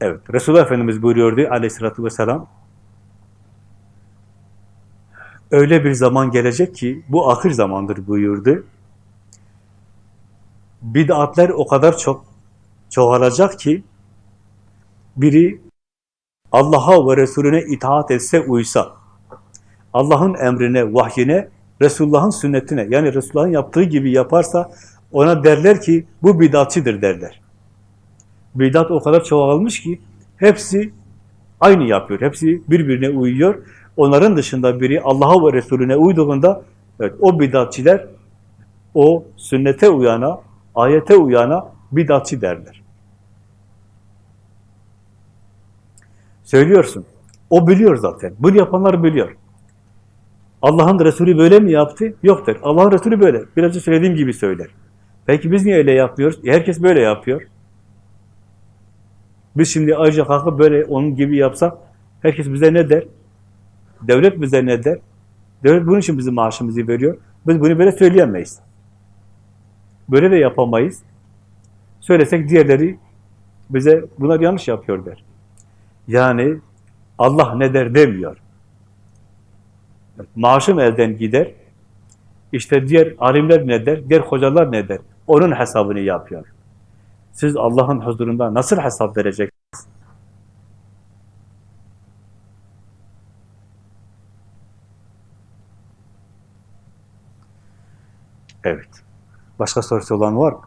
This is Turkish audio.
Evet, Resulullah Efendimiz buyuruyordu aleyhissalatü vesselam, öyle bir zaman gelecek ki, bu ahir zamandır buyurdu. Bid'atler o kadar çok çoğalacak ki, biri Allah'a ve Resulüne itaat etse, uysa, Allah'ın emrine, vahyine, Resulullah'ın sünnetine, yani Resulullah'ın yaptığı gibi yaparsa, ona derler ki, bu bidatçıdır derler. Bidat o kadar çoğalmış ki, hepsi aynı yapıyor, hepsi birbirine uyuyor. Onların dışında biri Allah'a ve Resulüne uyduğunda, evet, o bidatçiler, o sünnete uyana, ayete uyana bidatçı derler. Söylüyorsun. O biliyor zaten. Bunu yapanlar biliyor. Allah'ın Resulü böyle mi yaptı? Yok der. Allah'ın Resulü böyle. Biraz önce söylediğim gibi söyler. Peki biz niye öyle yapıyoruz? E, herkes böyle yapıyor. Biz şimdi ayrıca kalkıp böyle onun gibi yapsak herkes bize ne der? Devlet bize ne der? Devlet bunun için bizim maaşımızı veriyor. Biz bunu böyle söyleyemeyiz. Böyle de yapamayız. Söylesek diğerleri bize bunlar yanlış yapıyor der. Yani Allah ne der demiyor. Maaşım elden gider. İşte diğer alimler ne der, diğer hocalar ne der? Onun hesabını yapıyor. Siz Allah'ın huzurunda nasıl hesap vereceksiniz? Evet. Başka sorusu olan var mı?